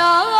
Love.